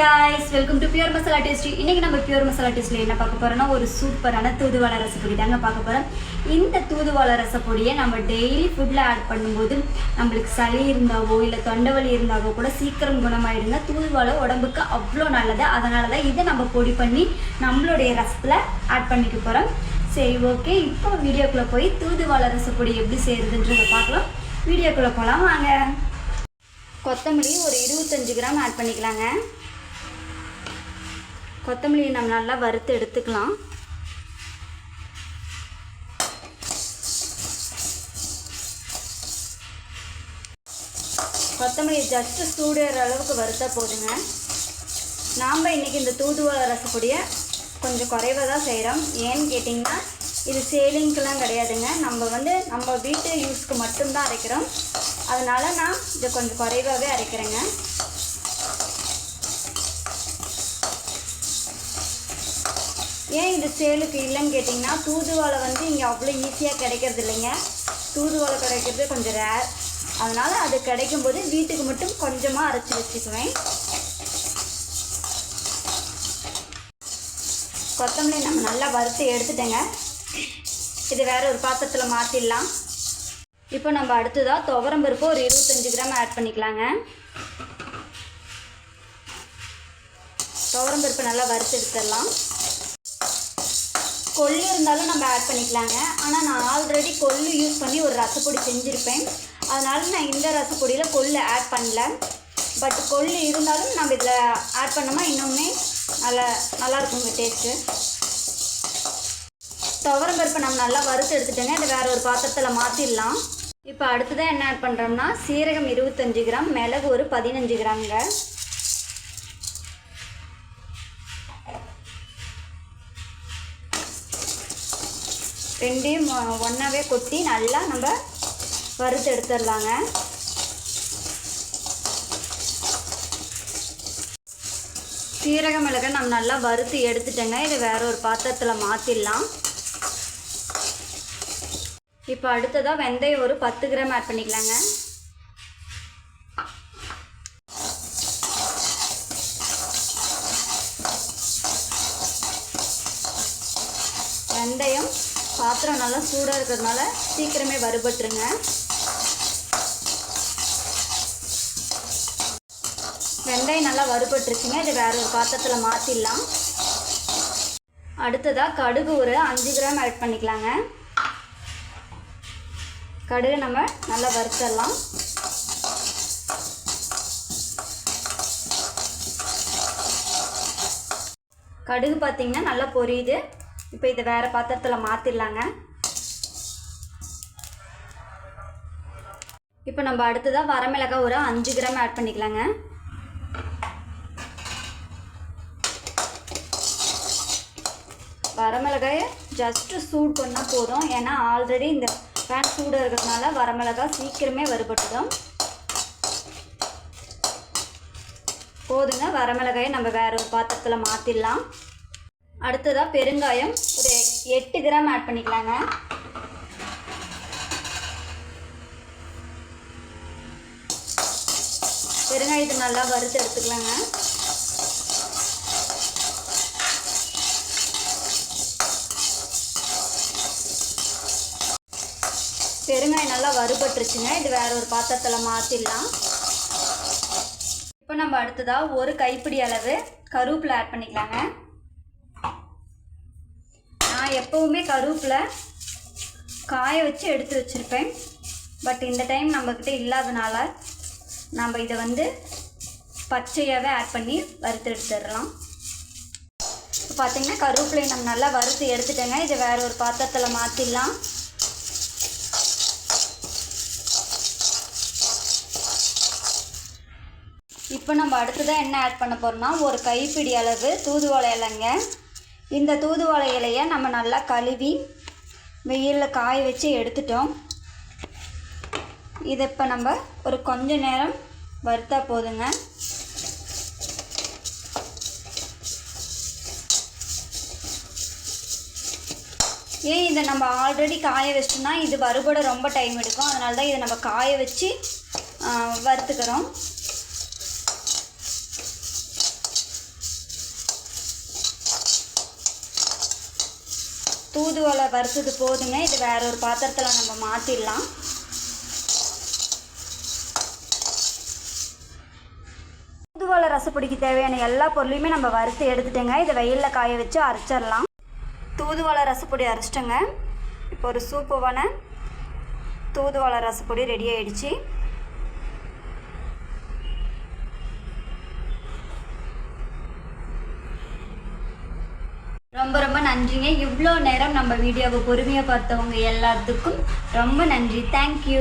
Guys welcome to pure masala taste இன்றைக்கி நம்ம pure masala டேஸ்ட்ல என்ன பார்க்க போகிறோம்னா ஒரு சூப்பரான தூதுவாளை ரசப்பொடி தாங்க பார்க்க போகிறோம் இந்த தூதுவாளை ரசப்பொடியை நம்ம டெய்லி ஃபுட்டில் ஆட் பண்ணும்போது நம்மளுக்கு சளி இருந்தாவோ இல்லை தொண்டை வலி இருந்தாவோ கூட சீக்கிரம் குணமாயிடுங்க. தூதுவாளை உடம்புக்கு அவ்வளோ நல்லது. அதனால தான் இதை நம்ம பொடி பண்ணி நம்மளுடைய ரசத்தில் ஆட் பண்ணிக்க போகிறோம் சரி ஓகே இப்போ வீடியோக்குள்ளே போய் தூதுவாளை ரசப்பொடி எப்படி செய்கிறதுன்றதை பார்க்கலாம். வீடியோக்குள்ளே போகலாம் வாங்க. கொத்தமல்லி ஒரு இருபத்தஞ்சு கிராம் ஆட் பண்ணிக்கலாங்க. கொத்தமல்லியை நம்ம நல்லா வறுத்து எடுத்துக்கலாம். கொத்தமல்லியை ஜஸ்ட்டு சூடுற அளவுக்கு வறுத்தா போதுங்க. நாம் இன்றைக்கி இந்த தூதுவளை ரசப்பொடியை கொஞ்சம் குறைவாக தான் செய்கிறோம் ஏன்னு கேட்டிங்கன்னா இது சேலிங்க்கெலாம் கிடையாதுங்க. நம்ம வந்து நம்ம வீட்டு யூஸ்க்கு மட்டும்தான் அரைக்கிறோம். அதனால் நான் இதை கொஞ்சம் குறைவாகவே அரைக்கிறேங்க. ஏன் இது சேலுக்கு இல்லைன்னு கேட்டிங்கன்னா தூதுவாலை வந்து இங்கே அவ்வளோ ஈஸியாக கிடைக்கிறது இல்லைங்க. தூதுவாலை கிடைக்கிறது கொஞ்சம் ரேர் அதனால் அது கிடைக்கும்போது வீட்டுக்கு மட்டும் கொஞ்சமாக அரைச்சி வச்சுக்குவேன். கொத்தமல்லி நம்ம நல்லா வறுத்து எடுத்துட்டேங்க. இது வேறு ஒரு பாத்திரத்தில் மாற்றிடலாம் இப்போ நம்ம அடுத்ததாக துவரம் பருப்பு ஒரு இருபத்தஞ்சி கிராம் ஆட் பண்ணிக்கலாங்க. துவரம் பருப்பு நல்லா வறுத்து எடுத்துடலாம். கொள்ளு இருந்தாலும் நம்ம ஆட் பண்ணிக்கலாங்க. ஆனால் நான் ஆல்ரெடி கொள்ளு யூஸ் பண்ணி ஒரு ரசப்பொடி செஞ்சுருப்பேன். அதனால் நான் இந்த ரசப்பொடியில் கொள்ளு ஆட் பண்ணல. பட் கொள்ளு இருந்தாலும் நம்ம இதில் ஆட் பண்ணோமா இன்னுமே நல்லா நல்லாயிருக்குங்க டேஸ்ட்டு துவரம் பருப்பை நம்ம நல்லா வறுத்து எடுத்துட்டோங்க. இதை வேற ஒரு பாத்திரத்தில் மாற்றிடலாம் இப்போ அடுத்ததாக என்ன ஆட் பண்ணுறோம்னா சீரகம் இருபத்தஞ்சி கிராம் மிளகு ஒரு பதினஞ்சு கிராம்ங்க. ரெண்டையும் ஒன்றாவே கொட்டி நல்லா நம்ம வறுத்து எடுத்துடலாங்க. சீரக மிளகை நம்ம நல்லா வறுத்து எடுத்துட்டேங்க. இதை வேற ஒரு பாத்திரத்தில் மாற்றிடலாம் இப்போ அடுத்ததாக வெந்தயம் ஒரு பத்து கிராம் ஆட் பண்ணிக்கலாங்க வெந்தயம் பாத்திரம் நல்லா சூடாக இருக்கிறதுனால சீக்கிரமே வறுபட்டுருங்க. வெங்காயம் நல்லா வறுபட்டுருச்சுங்க. இது வேற ஒரு பாத்திரத்தில் மாற்றிடலாம் அடுத்ததாக கடுகு ஒரு அஞ்சு கிராம் ஆட் பண்ணிக்கலாங்க. கடுகு நம்ம நல்லா வறுத்தரலாம். கடுகு பார்த்திங்கன்னா நல்லா பொரியுது. இப்போ இதை வேறு பாத்திரத்தில் மாற்றிடலாங்க இப்போ நம்ம அடுத்ததாக வரமிளகாய் ஒரு அஞ்சு கிராம் ஆட் பண்ணிக்கலாங்க. வரமிளகாயை ஜஸ்ட்டு சூட் பண்ணால் போதும். ஏன்னா ஆல்ரெடி இந்த பேன் சூடாக இருக்கிறதுனால வரமிளகாய் சீக்கிரமே வருபட்டுடும் போதுங்க. வரமிளகாயை நம்ம வேற ஒரு பாத்திரத்தில் மாற்றிடலாம் அடுத்ததாக பெருங்காயம். ஒரு எட்டு கிராம் ஆட் பண்ணிக்கலாங்க. பெருங்காயத்தை நல்லா வறுத்து எடுத்துக்கலாங்க. பெருங்காயம் நல்லா வறுபட்டுருச்சுங்க. இது வேற ஒரு பாத்திரத்தில் மாற்றிடலாம் இப்போ நம்ம அடுத்ததாக ஒரு கைப்பிடி அளவு கருவேப்பில் ஆட் பண்ணிக்கலாங்க. நான் எப்போவுமே கருவேப்பில் காய வச்சு எடுத்து வச்சுருப்பேன். பட் இந்த டைம் நம்மக்கிட்ட இல்லாதனால நம்ம இதை வந்து பச்சையாகவே ஆட் பண்ணி வறுத்து எடுத்துடலாம். இப்போ பார்த்திங்கன்னா கருவேப்பிலை நம்ம நல்லா வறுத்து எடுத்துட்டேங்க. இதை வேறு ஒரு பாத்திரத்தில் மாற்றிடலாம் இப்போ நம்ம அடுத்ததாக என்ன ஆட் பண்ண போகிறோம்னா ஒரு கைப்பிடி அளவு தூதுவளை இலைங்க. இந்த தூதுவளை இலையை நம்ம நல்லா கழுவி வெயிலில் காய வச்சு எடுத்துட்டோம். இதை இப்போ நம்ம ஒரு கொஞ்ச நேரம் வறுத்தா போதுங்க. ஏன் இதை நம்ம ஆல்ரெடி காய வச்சிட்டோம்னா இது வறுபட ரொம்ப டைம் எடுக்கும். அதனால தான் இதை நம்ம காய வச்சு வறுத்துக்கிறோம். தூதுவளை வறுத்தது போதுங்க. இது வேற ஒரு பாத்திரத்தில் நம்ம மாற்றிடலாம் தூதுவளை ரசப்பொடிக்கு தேவையான எல்லா பொருளையுமே நம்ம வறுத்து எடுத்துட்டேங்க. இதை வெயிலில் காய வச்சு அரைச்சிடலாம். தூதுவளை ரசப்பொடி அரைச்சிட்டோங்க. இப்போ ஒரு சூப்பரான தூதுவளை ரசப்பொடி ரெடி ஆயிடுச்சு. ரொம்ப ரொம்ப நன்றிங்க. இவ்வளோ நேரம் நம்ம வீடியோவை பொறுமையாக பார்த்தவங்க எல்லாத்துக்கும் ரொம்ப நன்றி. தேங்க்யூ